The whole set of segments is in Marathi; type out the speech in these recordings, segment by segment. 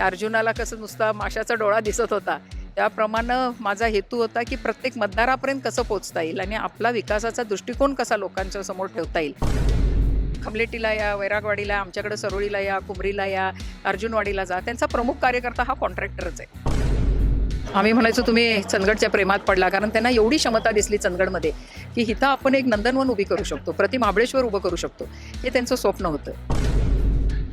अर्जुनाला कसं नुसता माशाचा डोळा दिसत होता. त्याप्रमाणे माझा हेतू होता की प्रत्येक मतदारापर्यंत कसं पोचता येईल आणि आपला विकासाचा दृष्टिकोन कसा लोकांच्या समोर ठेवता येईल. खमलेटीला या वैरागवाडीला आमच्याकडे सरोळीला या कुमरीला या अर्जुनवाडीला जा त्यांचा प्रमुख कार्यकर्ता हा कॉन्ट्रॅक्टरच आहे. आम्ही म्हणायचो तुम्ही चंदगडच्या प्रेमात पडला कारण त्यांना एवढी क्षमता दिसली चंदगडमध्ये की हिथं आपण एक नंदनवन उभी करू शकतो प्रति महाबळेश्वर उभं करू शकतो. हे त्यांचं स्वप्न होतं.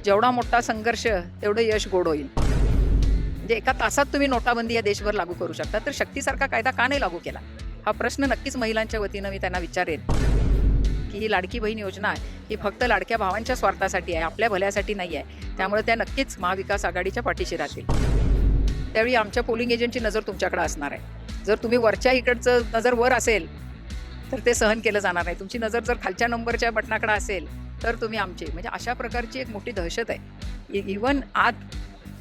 जेवढा मोठा संघर्ष तेवढं यश गोड होईल. म्हणजे एका तासात तुम्ही नोटाबंदी या देशभर लागू करू शकता. तर शक्तीसारखा कायदा का नाही लागू केला? हा प्रश्न नक्कीच महिलांच्या वतीनं मी त्यांना विचारेन. की ही लाडकी बहीण योजना ही फक्त लाडक्या भावांच्या स्वार्थासाठी आहे. आपल्या भल्यासाठी नाही आहे. त्यामुळे त्या नक्कीच महाविकास आघाडीच्या पाठीशी राहतील. त्यावेळी आमच्या पोलिंग एजंटची नजर तुमच्याकडे असणार आहे. जर तुम्ही वरच्या इकडचं नजर वर असेल तर ते सहन केलं जाणार नाही. तुमची नजर जर खालच्या नंबरच्या बटनाकडे असेल तर तुम्ही आमचे म्हणजे अशा प्रकारची एक मोठी दहशत आहे. इवन आत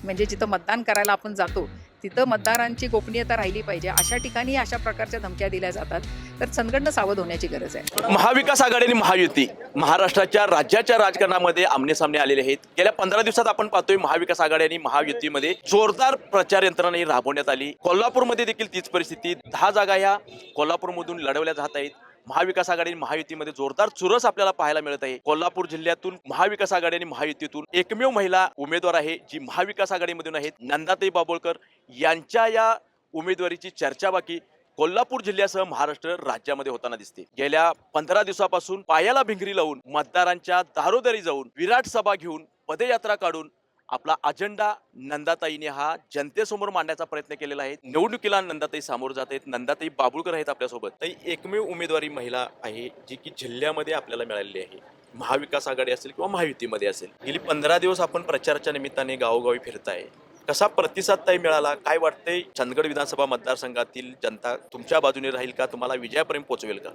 म्हणजे जिथं मतदान करायला आपण जातो तिथं मतदारांची गोपनीयता राहिली पाहिजे. अशा ठिकाणी अशा प्रकारच्या धमक्या दिल्या जातात. तर संघटना सावध होण्याची गरज आहे. महाविकास आघाडी आणि महायुती महाराष्ट्राच्या राज्याच्या राजकारणामध्ये आमने सामने आलेले आहेत. गेल्या पंधरा दिवसात आपण पाहतोय महाविकास आघाडी आणि महायुतीमध्ये जोरदार प्रचार यंत्रणा ही राबवण्यात आली. कोल्हापूरमध्ये देखील तीच परिस्थिती. दहा जागा ह्या कोल्हापूरमधून लढवल्या जात आहेत. महाविकास आघाडी आणि महायुतीमध्ये जोरदार चुरस आपल्याला पाहायला मिळत आहे. कोल्हापूर जिल्ह्यातून महाविकास आघाडी आणि महायुतीतून एकमेव महिला उमेदवार आहे जी महाविकास आघाडीमधून आहेत नंदाताई बाबोळकर. यांच्या या उमेदवारीची चर्चा बाकी कोल्हापूर जिल्ह्यासह महाराष्ट्र राज्यामध्ये होताना दिसते. गेल्या पंधरा दिवसापासून पायाला भिंगरी लावून मतदारांच्या दारोदारी जाऊन विराट सभा घेऊन पदयात्रा काढून आपला अजेंडा नंदाताईने हा जनतेसमोर मांडण्याचा प्रयत्न केलेला आहे. निवडणुकीला नंदाताई सामोर जात आहेत. नंदाताई बाबुळकर आहेत आपल्यासोबत. ताई एकमेव उमेदवारी महिला आहे जी की जिल्ह्यामध्ये आपल्याला मिळालेली आहे. महाविकास आघाडी असेल किंवा महायुतीमध्ये असेल. गेली पंधरा दिवस आपण प्रचाराच्या निमित्ताने गावोगावी फिरताय. कसा प्रतिसाद ताई मिळाला? काय वाटतंय? चंदगड विधानसभा मतदारसंघातील जनता तुमच्या बाजूने राहील का? तुम्हाला विजयापर्यंत पोहोचवेल का?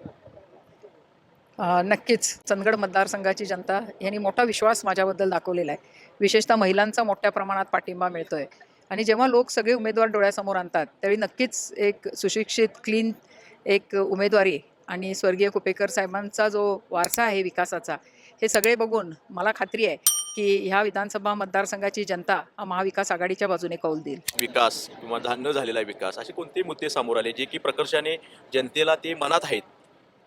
नक्कीच चंदगड मतदारसंघाची जनता यांनी मोठा विश्वास माझ्याबद्दल दाखवलेला आहे. विशेषतः महिलांचा मोठ्या प्रमाणात पाठिंबा मिळतो आहे आणि जेव्हा लोक सगळे उमेदवार डोळ्यासमोर आणतात त्यावेळी नक्कीच एक सुशिक्षित क्लीन एक उमेदवारी आणि स्वर्गीय कुपेकर साहेबांचा जो वारसा आहे विकासाचा हे सगळे बघून मला खात्री आहे की ह्या विधानसभा मतदारसंघाची जनता हा महाविकास आघाडीच्या बाजूने कौल देईल. विकास किंवा धान्य न झालेला विकास असे कोणते मुद्दे समोर आले जे की प्रकर्षाने जनतेला ते मनात आहेत?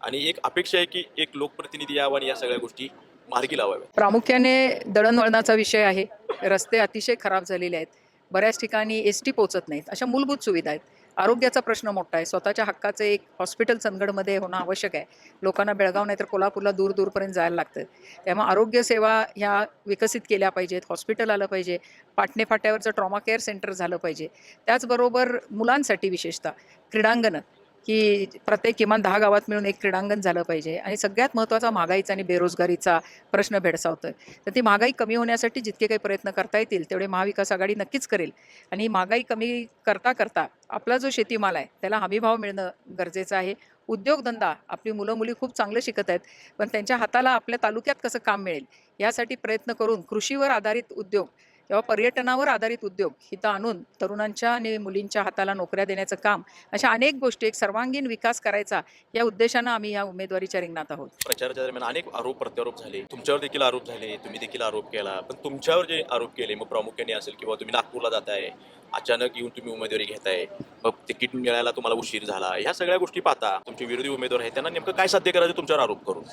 आणि एक अपेक्षा आहे की एक लोकप्रतिनिधी यावा आणि या सगळ्या गोष्टी मार्गी लावाव्या प्रामुख्याने दळणवळणाचा विषय आहे. रस्ते अतिशय खराब झालेले आहेत. बऱ्याच ठिकाणी एस टी पोचत नाहीत. अशा मूलभूत सुविधा आहेत. आरोग्याचा प्रश्न मोठा आहे. स्वतःच्या हक्काचं एक हॉस्पिटल चंदगडमध्ये होणं आवश्यक आहे. लोकांना बेळगाव नाही तर कोल्हापूरला दूर दूरपर्यंत जायला लागतं. त्यामुळे आरोग्यसेवा ह्या विकसित केल्या पाहिजेत. हॉस्पिटल आलं पाहिजे. पाटणे फाट्यावरचं ट्रॉमा केअर सेंटर झालं पाहिजे. त्याचबरोबर मुलांसाठी विशेषतः क्रीडांगणं. की प्रत्येक किमान दहा गावात मिळून एक क्रीडांगण झालं पाहिजे. आणि सगळ्यात महत्त्वाचा महागाईचा आणि बेरोजगारीचा प्रश्न भेडसावतोय. तर ती महागाई कमी होण्यासाठी जितके काही प्रयत्न करता येतील तेवढे महाविकास आघाडी नक्कीच करेल. आणि ही महागाई कमी करता करता आपला जो शेतीमाल आहे त्याला हमीभाव मिळणं गरजेचं आहे. उद्योगधंदा आपली मुलं मुली खूप चांगलं शिकत आहेत पण त्यांच्या हाताला आपल्या तालुक्यात कसं काम मिळेल यासाठी प्रयत्न करून कृषीवर आधारित उद्योग किंवा पर्यटनावर आधारित उद्योग इथं आणून तरुणांच्या आणि मुलींच्या हाताला नोकऱ्या देण्याचं काम अशा अनेक गोष्टी एक सर्वांगीण विकास करायचा या उद्देशानं आम्ही या उमेदवारीच्या रिंगणात आहोत. प्रचाराच्या दरम्यान अनेक आरोप प्रत्यारोप झाले. तुमच्यावर देखील आरोप झाले तुम्ही देखील आरोप केला. पण तुमच्यावर जे आरोप केले मग प्रामुख्याने असेल किंवा तुम्ही नागपूरला जाताय अचानक येऊन तुम्ही उमेदवारी घेताय मग तिकीट मिळायला तुम्हाला उशीर झाला. ह्या सगळ्या गोष्टी पाहता तुमचे विरोधी उमेदवार आहेत त्यांना नेमकं काय साध्य करायचं तुमच्यावर आरोप करून?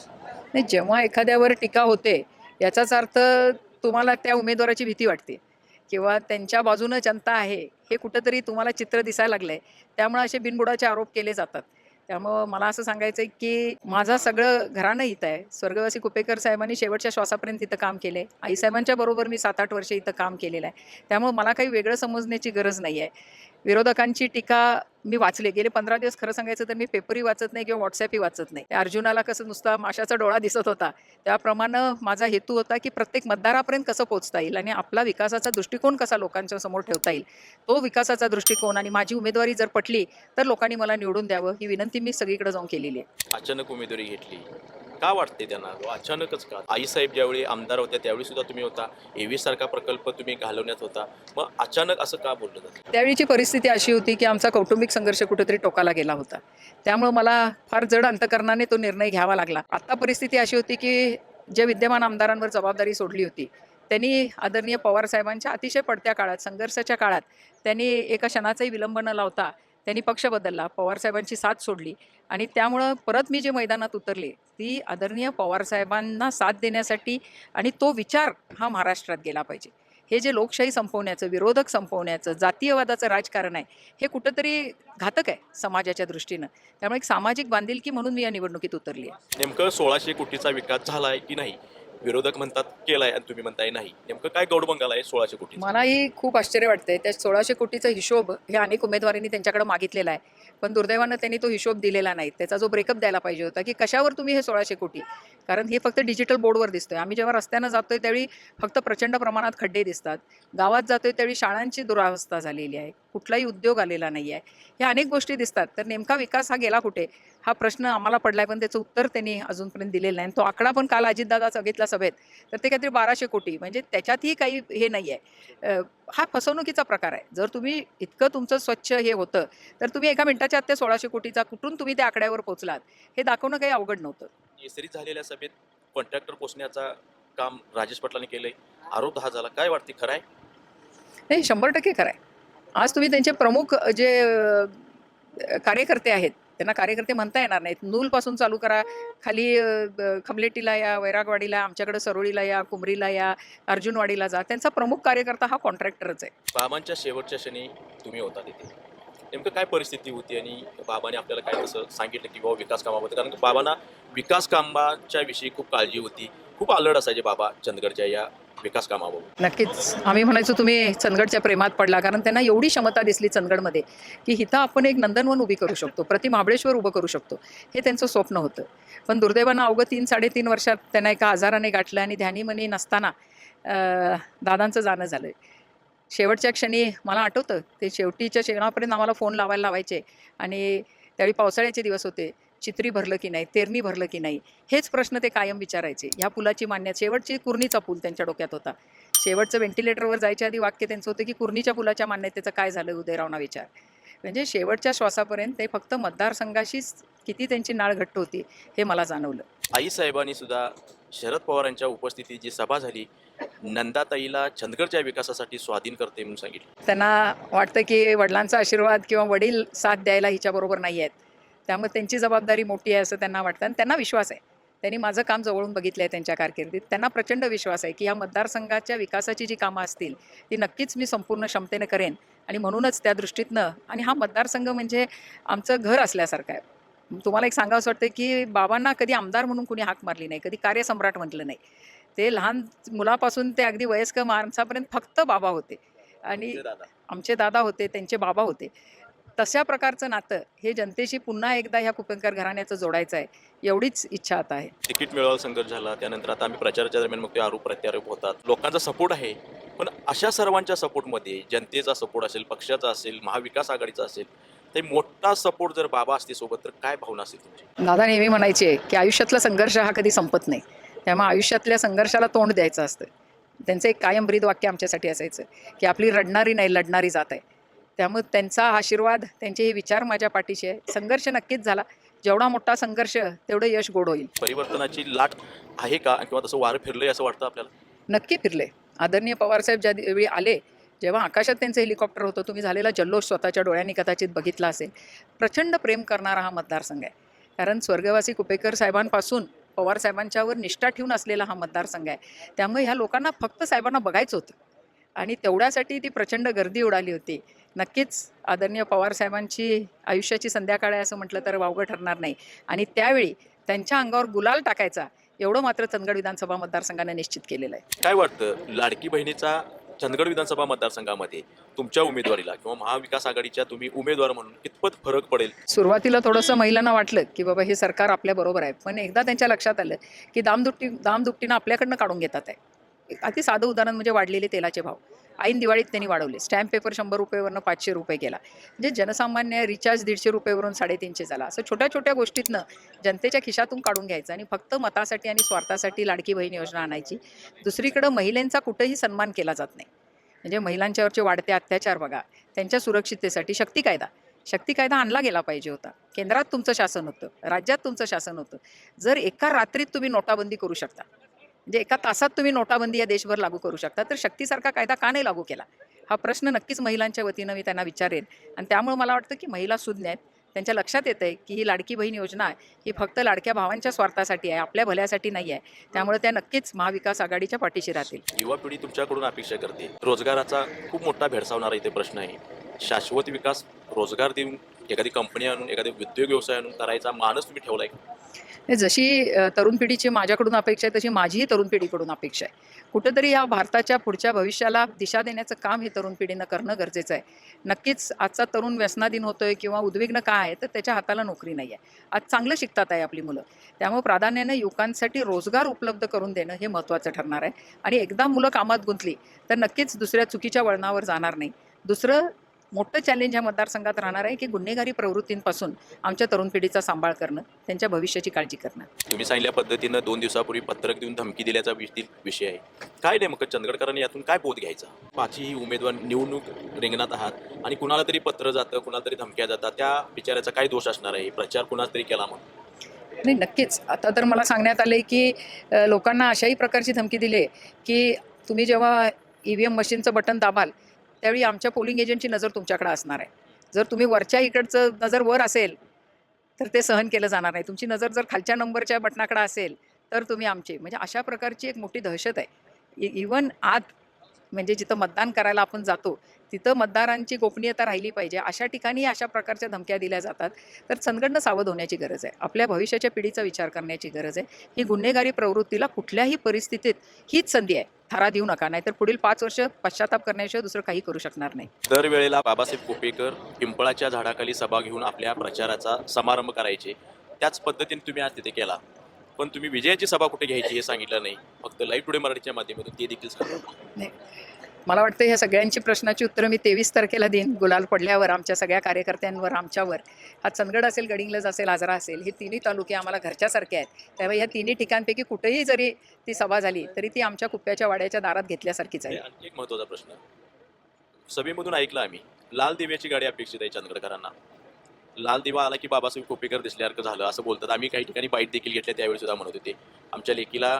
नाही जेव्हा एखाद्यावर टीका होते याचाच अर्थ तुम्हाला त्या उमेदवाराची भीती वाटते. किंवा त्यांच्या बाजूनं जनता आहे हे कुठंतरी तुम्हाला चित्र दिसायला लागलंय. त्यामुळे असे बिनबुडाचे आरोप केले जातात. त्यामुळं मला असं सांगायचं आहे की माझं सगळं घराणं इथं आहे. स्वर्गवासी कुपेकर साहेबांनी शेवटच्या श्वासापर्यंत इथं काम केलं आहे आईसाहेबांच्या बरोबर मी सात आठ वर्ष इथं काम केलेलं आहे. त्यामुळं मला काही वेगळं समजण्याची गरज नाही आहे विरोधकांची टीका मी वाचले. गेले पंधरा दिवस खरं सांगायचं तर मी पेपरही वाचत नाही किंवा व्हॉट्सॲपही वाचत नाही. अर्जुनाला कसं नुसता माशाचा डोळा दिसत होता. त्याप्रमाणे माझा हेतू होता की प्रत्येक मतदारापर्यंत कसं पोचता येईल आणि आपला विकासाचा दृष्टिकोन कसा लोकांच्या समोर ठेवता येईल. तो विकासाचा दृष्टिकोन आणि माझी उमेदवारी जर पटली तर लोकांनी मला निवडून द्यावं ही विनंती मी सगळीकडे जाऊन केलेली आहे. अचानक उमेदवारी घेतली. का वाटते त्यांना? अचानकच का? आई साहेब ज्यावेळी आमदार होत्या त्यावेळी सुद्धा तुम्ही होता. एव्ही सारखा प्रकल्प तुम्ही घालवण्यात होता. मग अचानक असं का बोललं जातं? त्यावेळीची परिस्थिती अशी होती की आमचा कौटुंबिक संघर्ष कुठेतरी टोकाला गेला होता. त्यामुळे मला फार जड अंतकरणाने तो निर्णय घ्यावा लागला. आता परिस्थिती अशी होती की जे विद्यमान आमदारांवर जबाबदारी सोडली होती त्यांनी आदरणीय पवारसाहेबांच्या अतिशय पडत्या काळात संघर्षाच्या काळात त्यांनी एका क्षणाचाही विलंब न लावता त्यांनी पक्ष बदलला पवारसाहेबांची साथ सोडली आणि त्यामुळं परत मी जे मैदानात उतरले ती आदरणीय पवारसाहेबांना साथ देण्यासाठी आणि तो विचार हा महाराष्ट्रात गेला पाहिजे. हे जे लोकशाही संपवण्याचं विरोधक संपवण्याचं जातीयवादाचं राजकारण आहे हे कुठंतरी घातक आहे समाजाच्या दृष्टीनं. त्यामुळे एक सामाजिक बांधिलकी म्हणून मी या निवडणुकीत उतरली आहे. नेमकं सोळाशे कोटीचा विकास झाला आहे की नाही? विरोधक म्हणतात केलाय आणि तुम्ही म्हणताय नाही. नेमकं काय गौडबंगाला आहे सोळाशे कोटी मलाही खूप आश्चर्य वाटतंय. त्या सोळाशे कोटीचा हिशोब हे अनेक उमेदवारांनी त्यांच्याकडे मागितलेला आहे. पण दुर्दैवानं त्यांनी तो हिशोब दिलेला नाही. त्याचा जो ब्रेकअप द्यायला पाहिजे होता की कशावर तुम्ही हे सोळाशे कोटी? कारण हे फक्त डिजिटल बोर्डवर दिसतोय. आम्ही जेव्हा रस्त्यानं जातोय त्यावेळी फक्त प्रचंड प्रमाणात खड्डे दिसतात. गावात जातोय त्यावेळी शाळांची दुरावस्था झालेली आहे. कुठलाही उद्योग आलेला नाही आहे ह्या अनेक गोष्टी दिसतात. तर नेमका विकास हा गेला कुठे? हा प्रश्न आम्हाला पडलाय पण त्याचं उत्तर त्यांनी अजूनपर्यंत दिलेलं नाही. आणि तो आकडा पण काल अजितदादा सांगितला सभेत तर ते काहीतरी बाराशे कोटी म्हणजे त्याच्यातही काही हे नाही आहे हा फसवणुकीचा प्रकार आहे. जर तुम्ही इतकं तुमचं स्वच्छ हे होतं तर तुम्ही एका मिनिटाच्या आत त्या सोळाशे कोटीचा कुठून तुम्ही त्या आकड्यावर पोहोचलात हे दाखवणं काही अवघड नव्हतं. केसरीत झालेल्या सभेत कॉन्ट्रॅक्टर पोचण्याचा काम राजेश पाटलांनी केलंय. आरोप दहा झाला. काय वाटते खरं आहे? हे शंभर टक्के खरं आहे. आज तुम्ही त्यांचे प्रमुख जे कार्यकर्ते आहेत त्यांना कार्यकर्ते म्हणता येणार नाहीत. नूलपासून चालू करा. खाली खमलेटीला या वैरागवाडीला आमच्याकडे सरोळीला या कुमरीला या अर्जुनवाडीला जा. त्यांचा प्रमुख कार्यकर्ता हा कॉन्ट्रॅक्टरच आहे. बाबांच्या शेवटच्या क्षणी तुम्ही होता तिथे. नेमकं काय परिस्थिती होती आणि बाबाने आपल्याला काय कसं सांगितलं की बाबा विकास कामाबद्दल? कारण की बाबांना विकास कामाच्या विषयी खूप काळजी होती. खूप अलर्ट असायचे बाबा चंदगडच्या या विकास कामाबाबत नक्कीच. आम्ही म्हणायचो तुम्ही चंदगडच्या प्रेमात पडला. कारण त्यांना एवढी क्षमता दिसली चंदगडमध्ये की हिथं आपण एक नंदनवन उभी करू शकतो प्रति महाबळेश्वर उभं करू शकतो. हे त्यांचं स्वप्न होतं. पण दुर्दैवानं अवघं तीन साडेतीन वर्षात त्यांना एका आजाराने गाठलं आणि ध्यानीमनी नसताना दादांचं जाणं झालं आहे शेवटच्या क्षणी मला आठवतं ते शेवटीच्या क्षणापर्यंत आम्हाला फोन लावायला लावायचे आणि त्यावेळी पावसाळ्याचे दिवस होते चित्री भरलं की नाही तेरणी भरलं की नाही हेच प्रश्न ते कायम विचारायचे. ह्या पुलाची मान्यता शेवटची कुर्णीचा पूल त्यांच्या डोक्यात होता. शेवटचं व्हेंटिलेटरवर जायच्या आधी वाक्य त्यांचं होतं की कुर्णीच्या पुलाच्या मान्यतेचं काय झालं उदयरावना विचार. म्हणजे शेवटच्या श्वासापर्यंत ते फक्त मतदारसंघाशीच किती त्यांची नाळ घट्ट होती हे मला जाणवलं. आई साहेबांनी सुद्धा शरद पवारांच्या उपस्थितीत जी सभा झाली नंदाताईला चंदगडच्या विकासासाठी स्वाधीन करते म्हणून सांगितलं. त्यांना वाटतं की वडिलांचा आशीर्वाद किंवा वडील साथ द्यायला हिच्याबरोबर नाही आहेत. त्यामुळे त्यांची जबाबदारी मोठी आहे असं त्यांना वाटतं. आणि त्यांना विश्वास आहे. त्यांनी माझं काम जवळून बघितलं आहे त्यांच्या कारकिर्दीत. त्यांना प्रचंड विश्वास आहे की या मतदारसंघाच्या विकासाची जी कामं असतील ती नक्कीच मी संपूर्ण क्षमतेने करेन. आणि म्हणूनच त्या दृष्टीतनं आणि हा मतदारसंघ म्हणजे आमचं घर असल्यासारखं आहे. तुम्हाला एक सांगावं वाटतं की बाबांना कधी आमदार म्हणून कुणी हाक मारली नाही कधी कार्यसम्राट म्हटलं नाही. ते लहान मुलापासून ते अगदी वयस्कर माणसापर्यंत फक्त बाबा होते. आणि आमचे दादा. होते त्यांचे बाबा होते. तशा प्रकारचं नातं हे जनतेशी पुन्हा एकदा ह्या कुपेकर घराण्याचं जोडायचं आहे एवढीच इच्छा आता आहे. तिकीट मिळवायला संघर्ष झाला त्यानंतर आता आम्ही प्रचाराच्या दरम्यान मग ते आरोप प्रत्यारोप होतात. लोकांचा सपोर्ट आहे पण अशा सर्वांच्या सपोर्टमध्ये जनतेचा सपोर्ट असेल पक्षाचा असेल महाविकास आघाडीचा असेल ते मोठा सपोर्ट जर बाबा असते सोबत तर काय भावना असेल तुमची? दादा नेहमी म्हणायचे की आयुष्यातला संघर्ष हा कधी संपत नाही. त्यामुळे आयुष्यातल्या संघर्षाला तोंड द्यायचं असतं. त्यांचं एक कायम ब्रीद वाक्य आमच्यासाठी असायचं की आपली रडणारी नाही लढणारी जात आहे. त्यामुळे त्यांचा आशीर्वाद त्यांचे हे विचार माझ्या पाठीशी आहे. संघर्ष नक्कीच झाला. जेवढा मोठा संघर्ष तेवढं यश गोड होईल. परिवर्तनाची लाट आहे का? किंवा तसं वारं फिरलंय असं वाटतं आपल्याला? नक्की फिरले आदरणीय पवारसाहेब ज्या वेळी आले जेव्हा आकाशात त्यांचं हेलिकॉप्टर होतं तुम्ही झालेला जल्लोष स्वतःच्या डोळ्यांनी कदाचित बघितला असेल. प्रचंड प्रेम करणारा हा मतदारसंघ आहे. कारण स्वर्गवासी कुपेकर साहेबांपासून पवार साहेबांच्यावर निष्ठा ठेवून असलेला हा मतदारसंघ आहे. त्यामुळे ह्या लोकांना फक्त साहेबांना बघायचं होतं. आणि तेवढ्यासाठी ती प्रचंड गर्दी उडाली होती. नक्कीच आदरणीय पवार साहेबांची आयुष्याची संध्याकाळ आहे असं म्हटलं तर वावगं ठरणार नाही. आणि त्यावेळी त्यांच्या अंगावर गुलाल टाकायचा एवढं मात्र चंदगड विधानसभा मतदारसंघाने निश्चित केलेलं आहे. काय वाटतं? लाडकी बहिणीचा चंदगड विधानसभा मतदारसंघामध्ये तुमच्या उमेदवारीला किंवा महाविकास आघाडीच्या तुम्ही उमेदवार म्हणून कितपत फरक पडेल? सुरुवातीला थोडंसं महिलांना वाटलं की बाबा हे सरकार आपल्या बरोबर आहे. पण एकदा त्यांच्या लक्षात आलं की दामदुपटी दामदुपटीनं आपल्याकडनं काढून घेतात आहे. अति साधं उदाहरण म्हणजे वाढलेले तेलाचे भाव. ऐन दिवाळीत त्यांनी वाढवले. स्टॅम्प पेपर शंभर रुपयेवरनं पाचशे रुपये केला म्हणजे जनसामान्य रिचार्ज दीडशे रुपयेवरून साडेतीनशे झाला. असं छोट्या छोट्या गोष्टीतनं जनतेच्या खिशातून काढून घ्यायचं आणि फक्त मतासाठी आणि स्वार्थासाठी लाडकी बहीण योजना आणायची. दुसरीकडं महिलांचा कुठंही सन्मान केला जात नाही. म्हणजे महिलांच्यावरचे वाढते अत्याचार बघा. त्यांच्या सुरक्षिततेसाठी शक्ती कायदा. शक्ती कायदा आणला गेला पाहिजे होता. केंद्रात तुमचं शासन होतं. राज्यात तुमचं शासन होतं. जर एका रात्रीत तुम्ही नोटाबंदी करू शकता म्हणजे एका तासात तुम्ही नोटाबंदी या देशभर लागू करू शकता. तर शक्तीसारखा कायदा का नाही लागू केला? हा प्रश्न नक्कीच महिलांच्या वतीनं मी त्यांना विचारेन. आणि त्यामुळे मला वाटतं की महिला सुज्ञ आहेत त्यांच्या लक्षात येतं आहे की ही लाडकी बहीण योजना आहे ही फक्त लाडक्या भावांच्या स्वार्थासाठी आहे आपल्या भल्यासाठी नाही आहे. त्यामुळे त्या नक्कीच महाविकास आघाडीच्या पाठीशी राहतील. युवा पिढी तुमच्याकडून अपेक्षा करते. रोजगाराचा खूप मोठा भेडसावणारा इथे प्रश्न आहे. शाश्वत विकास रोजगार देऊन एखादी कंपनी आणून एखादी उद्योग व्यवसाय आणून करायचा मानस तुम्ही ठेवलाय आहे हे जशी तरुण पिढीची माझ्याकडून अपेक्षा आहे तशी माझीही तरुण पिढीकडून अपेक्षा आहे. कुठंतरी या भारताच्या पुढच्या भविष्याला दिशा देण्याचं काम हे तरुण पिढीनं करणं गरजेचं आहे. नक्कीच आजचा तरुण व्यसनाधीन होतोय किंवा उद्विग्न काय आहे तर त्याच्या हाताला नोकरी नाही आहे आज चांगलं शिकतात आहे आपली मुलं. त्यामुळे प्राधान्यानं युवकांसाठी रोजगार उपलब्ध करून देणं हे महत्त्वाचं ठरणार आहे. आणि एकदा मुलं कामात गुंतली तर नक्कीच दुसऱ्या चुकीच्या वळणावर जाणार नाही. दुसरं मोठं चॅलेंज ह्या मतदारसंघात राहणार आहे की गुन्हेगारी प्रवृत्तींपासून आमच्या तरुण पिढीचा सांभाळ करणं त्यांच्या भविष्याची काळजी करणं. तुम्ही सांगितल्या पद्धतीनं दोन दिवसापूर्वी पत्रक देऊन धमकी दिल्याचा विषय आहे. काय नेमकं चंदगडकरांनी यातून काय बोध घ्यायचा? पाचही उमेदवार निवडणूक रिंगणात आहात आणि कुणाला तरी पत्र जातं कुणाला तरी धमक्या जातात त्या बिचाऱ्याचा काय दोष असणार आहे? प्रचार कुणाला तरी केला म्हणून. नाही नक्कीच. आता तर मला सांगण्यात आलं की लोकांना अशाही प्रकारची धमकी दिली आहे की तुम्ही जेव्हा ई व्ही एम मशीनचं बटन दाबाल त्यावेळी आमच्या पोलिंग एजंटची नजर तुमच्याकडे असणार आहे. जर तुम्ही वरच्या इकडचं नजर वर असेल तर ते सहन केलं जाणार नाही. तुमची नजर जर खालच्या नंबरच्या बटनाकडे असेल तर तुम्ही आमचे म्हणजे अशा प्रकारची एक मोठी दहशत आहे. इवन आत म्हणजे जिथं मतदान करायला आपण जातो तिथं मतदारांची गोपनीयता राहिली पाहिजे. अशा ठिकाणी अशा प्रकारच्या धमक्या दिल्या जातात. तर चंदगडनं सावध होण्याची गरज आहे. आपल्या भविष्याच्या पिढीचा विचार करण्याची गरज आहे. ही गुन्हेगारी प्रवृत्तीला कुठल्याही परिस्थितीत हीच संधी आहे. थारा देऊ नका. नाहीतर पुढील पाच वर्ष पश्चाताप करण्याशिवाय दुसरं काही करू शकणार नाही. दरवेळेला बाबासाहेब कुपेकर पिंपळाच्या झाडाखाली सभा घेऊन आपल्या प्रचाराचा समारंभ करायचे. त्याच पद्धतीने तुम्ही आज तिथे केला. पण तुम्ही विजयाची सभा कुठे घ्यायची हे सांगितलं नाही. फक्त लाईव्ह टुडे मराठीच्या माध्यमातून ते देखील सांगितलं. मला वाटतं ह्या सगळ्यांची प्रश्नाची उत्तरं मी तेवीस तारखेला देईन. गुलाल पडल्यावर आमच्या सगळ्या कार्यकर्त्यांवर आमच्यावर. हा चंदगड असेल गडिंग्लज असेल आजरा असेल हे तिन्ही तालुके आम्हाला घरच्यासारखे आहेत. त्यामुळे या तिन्ही ठिकाणपैकी कुठेही जरी ती सभा झाली तरी ती आमच्या कुप्प्याच्या वाड्याच्या दारात घेतल्यासारखीच आहे. आणखी एक महत्त्वाचा प्रश्न. सभेमधून ऐकलं आम्ही लाल दिव्याची गाडी अपेक्षित आहे चंदगडकरांना. लाल दिवा आला की बाबासाहेब कोपेकर दिसल्यासारखं झालं असं बोलतात. आम्ही काही ठिकाणी बाईट देखील घेतल्या त्यावेळी सुद्धा म्हणत होते. आमच्या लेकीला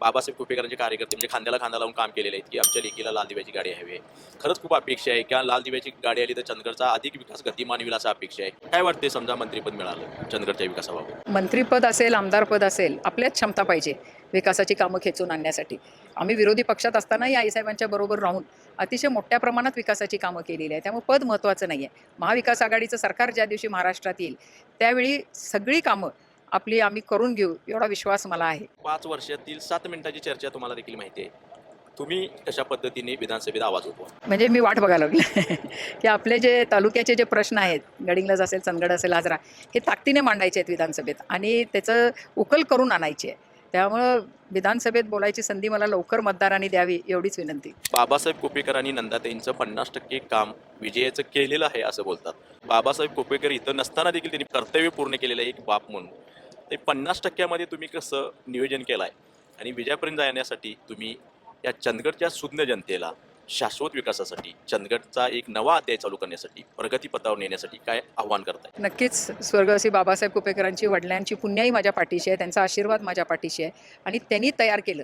बाबासाहेब कोपेकरांचे कार्यकर्ते म्हणजे खांद्याला खांदा लावून काम केलेले आहेत की आमच्या लेकीला लाल दिव्याची गाडी हवी आहे. खरंच खूप अपेक्षा आहे. किंवा लाल दिव्याची गाडी आली तर चंदगडचा अधिक विकास गतिमान होईल असं अपेक्षा आहे. काय वाटते समजा मंत्रीपद मिळालं चंदगडच्या विकासाबाबत? मंत्रीपद असेल आमदारपद असेल आपल्याच क्षमता पाहिजे. विकासाची कामं खेचून आणण्यासाठी. आम्ही विरोधी पक्षात असतानाही आईसाहेबांच्या बरोबर राहून अतिशय मोठ्या प्रमाणात विकासाची कामं केलेली आहे त्यामुळे पद महत्त्वाचं नाही आहे महाविकास आघाडीचं सरकार ज्या दिवशी महाराष्ट्रात येईल त्यावेळी सगळी कामं आपली आम्ही करून घेऊ एवढा विश्वास मला आहे. पाच वर्षातील सात मिनिटाची चर्चा तुम्हाला देखील माहिती आहे. तुम्ही कशा पद्धतीने विधानसभेत आवाज उठवा? म्हणजे मी वाट बघायला लागले. की आपले जे तालुक्याचे जे प्रश्न आहेत गडिंग्लज असेल चंदगड असेल आजरा हे ताकदीने मांडायचे आहेत विधानसभेत. आणि त्याचं उकल करून आणायची आहे. त्यामुळं विधानसभेत बोलायची संधी मला लवकर मतदारांनी द्यावी एवढीच विनंती. बाबासाहेब कोपेकर आणि नंदाताईंचं पन्नास टक्के काम विजयाचं केलेलं आहे असं बोलतात. बाबासाहेब कोपेकर इथं नसताना देखील त्यांनी कर्तव्य पूर्ण केलेलं आहे एक बाप म्हणून. ते पन्नास टक्क्यामध्ये तुम्ही कसं नियोजन केलं आहे आणि विजयापर्यंत जाण्यासाठी तुम्ही या चंदगडच्या सुज्ञ जनतेला शाश्वत विकासासाठी चंदगडचा एक नवा अध्याय चालू करण्यासाठी प्रगतीपथावर नेण्यासाठी काय आव्हान करताय? नक्कीच स्वर्गवासी बाबासाहेब कुपेकरांची वडिलांची पुण्याही माझ्या पाठीशी आहे त्यांचा आशीर्वाद माझ्या पाठीशी आहे आणि त्यांनी तयार केलं.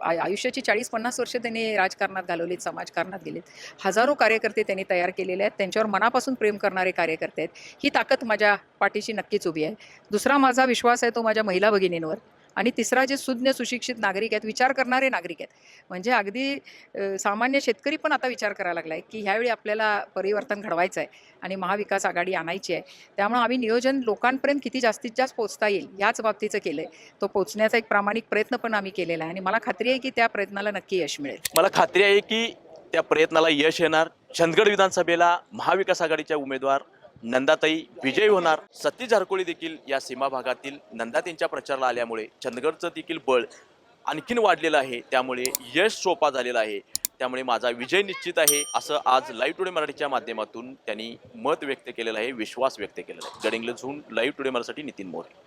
आय- आयुष्याची चाळीस पन्नास वर्ष त्यांनी राजकारणात घालवलीत समाजकारणात गेलेत. हजारो कार्यकर्ते त्यांनी तयार केलेले आहेत त्यांच्यावर मनापासून प्रेम करणारे कार्यकर्ते आहेत. ही ताकद माझ्या पाठीशी नक्कीच उभी आहे. दुसरा माझा विश्वास आहे तो माझ्या महिला भगिनींवर. आणि तिसरा जे सुज्ञ सुशिक्षित नागरिक आहेत विचार करणारे नागरिक आहेत. म्हणजे अगदी सामान्य शेतकरी पण आता विचार करायला लागला आहे की ह्यावेळी आपल्याला परिवर्तन घडवायचं आहे आणि महाविकास आघाडी आणायची आहे. त्यामुळे आम्ही नियोजन लोकांपर्यंत किती जास्तीत जास्त पोचता येईल याच बाबतीचं केलं आहे तो पोचण्याचा एक प्रामाणिक प्रयत्न पण आम्ही केलेला आहे आणि मला खात्री आहे की त्या प्रयत्नाला नक्की यश मिळेल. मला खात्री आहे की त्या प्रयत्नाला यश येणार. चंदगड विधानसभेला महाविकास आघाडीच्या उमेदवार नंदाताई विजयी होणार. सती झारकोळी देखील या सीमा भागातील नंदाताईंच्या प्रचाराला आल्यामुळे चंदगडचं देखील बळ आणखीन वाढलेलं आहे. त्यामुळे यश सोपा झालेला आहे. त्यामुळे माझा विजय निश्चित आहे असं आज लाईव्ह टुडे मराठीच्या माध्यमातून त्यांनी मत व्यक्त केलेलं आहे विश्वास व्यक्त केलेला आहे. गडिंग्लजहून लाईव्ह टुडे मराठी नितीन मोरे.